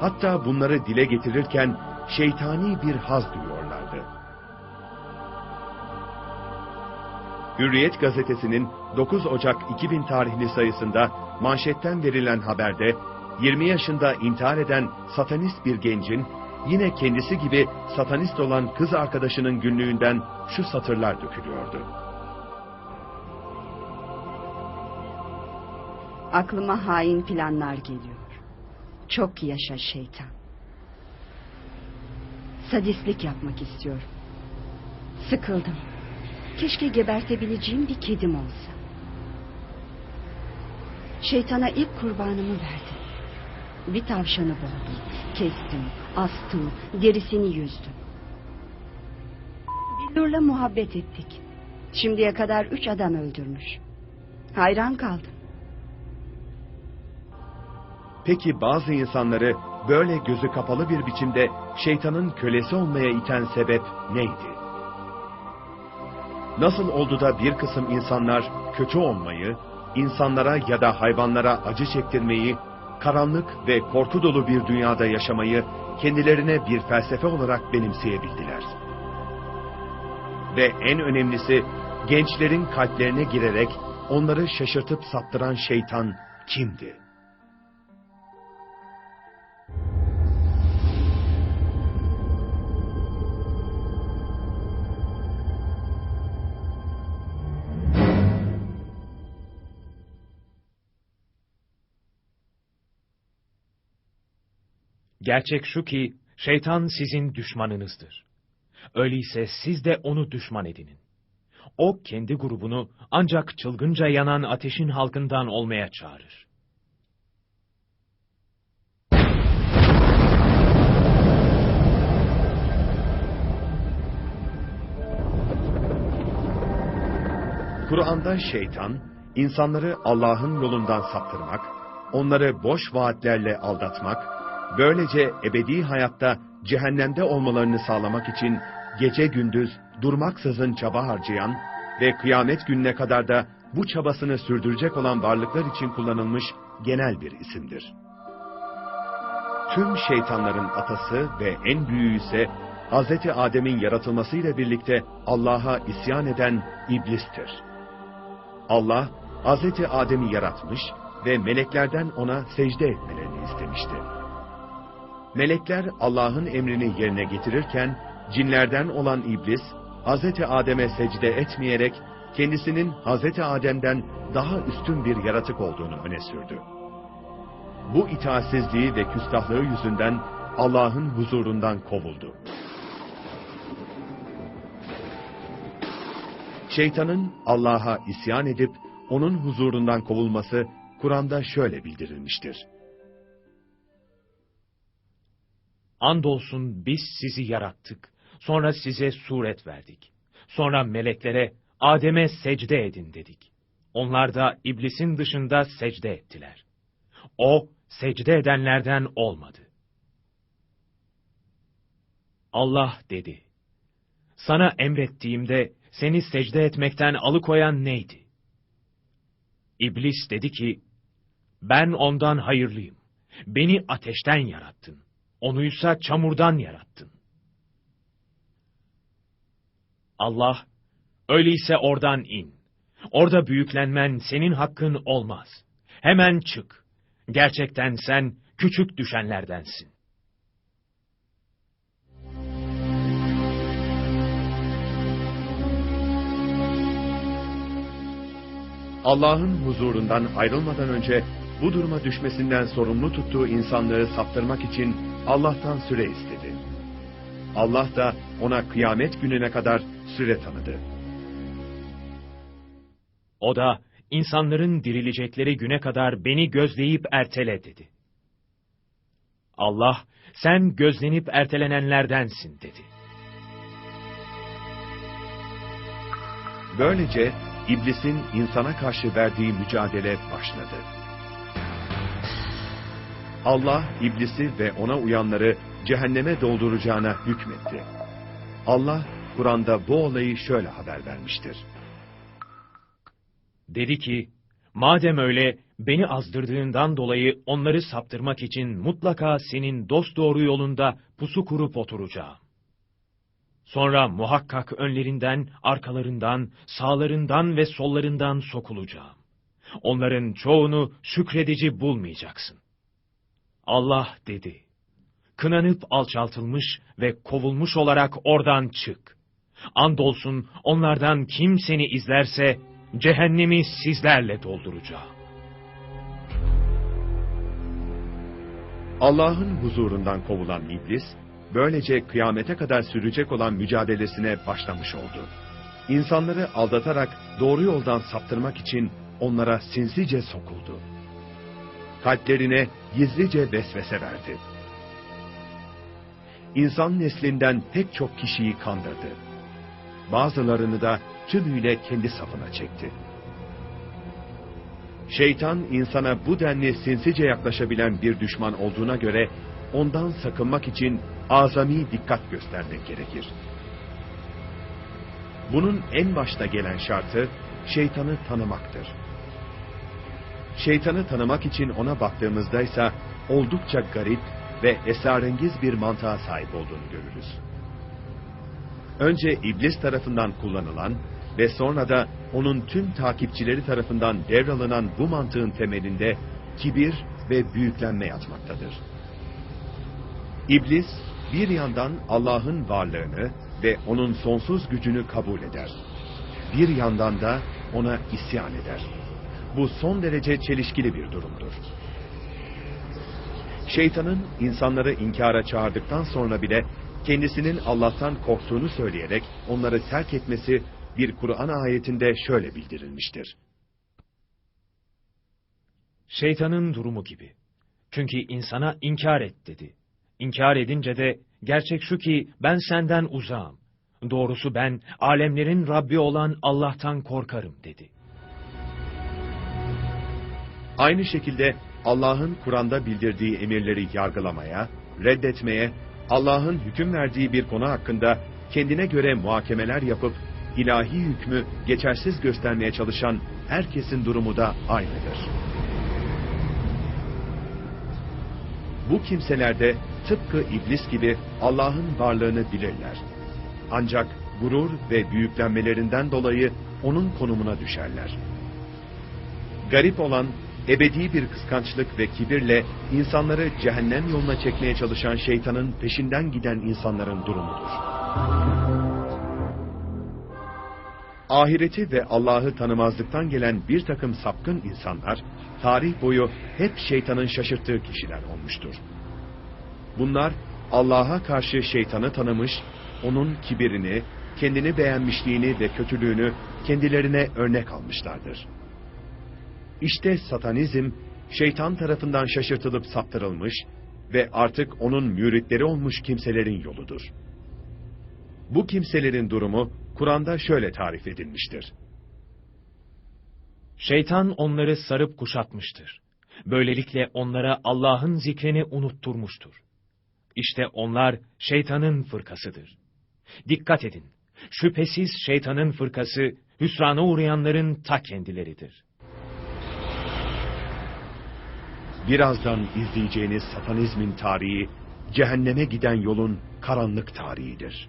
Hatta bunları dile getirirken şeytani bir haz duyuyorlardı. Hürriyet gazetesinin 9 Ocak 2000 tarihli sayısında manşetten verilen haberde 20 yaşında intihar eden satanist bir gencin yine kendisi gibi satanist olan kız arkadaşının günlüğünden şu satırlar dökülüyordu. Aklıma hain planlar geliyor. Çok yaşa şeytan. Sadistlik yapmak istiyorum. Sıkıldım. Keşke gebertebileceğim bir kedim olsa. Şeytana ilk kurbanımı verdim. Bir tavşanı boğdum. Kestim, astım, derisini yüzdüm. Billur'la muhabbet ettik. Şimdiye kadar üç adam öldürmüş. Hayran kaldım. Peki bazı insanları böyle gözü kapalı bir biçimde şeytanın kölesi olmaya iten sebep neydi? Nasıl oldu da bir kısım insanlar kötü olmayı, insanlara ya da hayvanlara acı çektirmeyi, karanlık ve korku dolu bir dünyada yaşamayı kendilerine bir felsefe olarak benimseyebildiler? Ve en önemlisi gençlerin kalplerine girerek onları şaşırtıp saptıran şeytan kimdi? Gerçek şu ki şeytan sizin düşmanınızdır. Öyleyse siz de onu düşman edinin. O kendi grubunu ancak çılgınca yanan ateşin halkından olmaya çağırır. Kur'an'da şeytan, insanları Allah'ın yolundan saptırmak, onları boş vaatlerle aldatmak, böylece ebedi hayatta cehennemde olmalarını sağlamak için gece gündüz durmaksızın çaba harcayan ve kıyamet gününe kadar da bu çabasını sürdürecek olan varlıklar için kullanılmış genel bir isimdir. Tüm şeytanların atası ve en büyüğü ise Hz. Adem'in yaratılmasıyla birlikte Allah'a isyan eden iblistir. Allah, Hz. Adem'i yaratmış ve meleklerden ona secde etmelerini istemişti. Melekler Allah'ın emrini yerine getirirken, cinlerden olan iblis, Hz. Adem'e secde etmeyerek, kendisinin Hz. Adem'den daha üstün bir yaratık olduğunu öne sürdü. Bu itaatsizliği ve küstahlığı yüzünden Allah'ın huzurundan kovuldu. Şeytanın Allah'a isyan edip onun huzurundan kovulması Kur'an'da şöyle bildirilmiştir. Andolsun biz sizi yarattık, sonra size suret verdik. Sonra meleklere Adem'e secde edin dedik. Onlar da iblisin dışında secde ettiler. O secde edenlerden olmadı. Allah dedi. Sana emrettiğimde seni secde etmekten alıkoyan neydi? İblis dedi ki, ben ondan hayırlıyım. Beni ateşten yarattın. Onuysa çamurdan yarattın. Allah, öyleyse oradan in. Orada büyüklenmen senin hakkın olmaz. Hemen çık. Gerçekten sen küçük düşenlerdensin. Allah'ın huzurundan ayrılmadan önce bu duruma düşmesinden sorumlu tuttuğu insanlığı saptırmak için Allah'tan süre istedi. Allah da ona kıyamet gününe kadar süre tanıdı. O da insanların dirilecekleri güne kadar beni gözleyip ertele dedi. Allah sen gözlenip ertelenenlerdensin dedi. Böylece iblisin insana karşı verdiği mücadele başladı. Allah iblisi ve ona uyanları cehenneme dolduracağına hükmetti. Allah Kur'an'da bu olayı şöyle haber vermiştir. Dedi ki, Madem öyle, beni azdırdığından dolayı onları saptırmak için mutlaka senin dosdoğru yolunda pusu kurup oturacağım. Sonra muhakkak önlerinden, arkalarından, sağlarından ve sollarından sokulacağım. Onların çoğunu şükredici bulmayacaksın. Allah dedi, kınanıp alçaltılmış ve kovulmuş olarak oradan çık. Andolsun onlardan kim seni izlerse, cehennemi sizlerle dolduracağım. Allah'ın huzurundan kovulan iblis, böylece kıyamete kadar sürecek olan mücadelesine başlamış oldu. İnsanları aldatarak doğru yoldan saptırmak için onlara sinsice sokuldu. Kalplerine gizlice vesvese verdi. İnsan neslinden pek çok kişiyi kandırdı. Bazılarını da tümüyle kendi safına çekti. Şeytan insana bu denli sinsice yaklaşabilen bir düşman olduğuna göre ondan sakınmak için azami dikkat göstermek gerekir. Bunun en başta gelen şartı şeytanı tanımaktır. Şeytanı tanımak için ona baktığımızda ise oldukça garip ve esrarengiz bir mantığa sahip olduğunu görürüz. Önce iblis tarafından kullanılan ve sonra da onun tüm takipçileri tarafından devralınan bu mantığın temelinde kibir ve büyüklenme yatmaktadır. İblis bir yandan Allah'ın varlığını ve onun sonsuz gücünü kabul eder. Bir yandan da ona isyan eder. Bu son derece çelişkili bir durumdur. Şeytanın insanları inkara çağırdıktan sonra bile kendisinin Allah'tan korktuğunu söyleyerek onları terk etmesi bir Kur'an ayetinde şöyle bildirilmiştir. Şeytanın durumu gibi. Çünkü insana inkar et dedi. İnkar edince de gerçek şu ki ben senden uzağım. Doğrusu ben alemlerin Rabbi olan Allah'tan korkarım dedi. Aynı şekilde Allah'ın Kur'an'da bildirdiği emirleri yargılamaya, reddetmeye, Allah'ın hüküm verdiği bir konu hakkında kendine göre muhakemeler yapıp ilahi hükmü geçersiz göstermeye çalışan herkesin durumu da aynıdır. Bu kimseler de tıpkı iblis gibi Allah'ın varlığını bilirler. Ancak gurur ve büyüklenmelerinden dolayı onun konumuna düşerler. Garip olan ebedi bir kıskançlık ve kibirle insanları cehennem yoluna çekmeye çalışan şeytanın peşinden giden insanların durumudur. Ahireti ve Allah'ı tanımazlıktan gelen bir takım sapkın insanlar, tarih boyu hep şeytanın şaşırttığı kişiler olmuştur. Bunlar Allah'a karşı şeytanı tanımış, onun kibirini, kendini beğenmişliğini ve kötülüğünü kendilerine örnek almışlardır. İşte satanizm, şeytan tarafından şaşırtılıp saptırılmış ve artık onun müritleri olmuş kimselerin yoludur. Bu kimselerin durumu Kur'an'da şöyle tarif edilmiştir. Şeytan onları sarıp kuşatmıştır. Böylelikle onlara Allah'ın zikrini unutturmuştur. İşte onlar şeytanın fırkasıdır. Dikkat edin, şüphesiz şeytanın fırkası hüsrana uğrayanların ta kendileridir. Birazdan izleyeceğiniz satanizmin tarihi, cehenneme giden yolun karanlık tarihidir.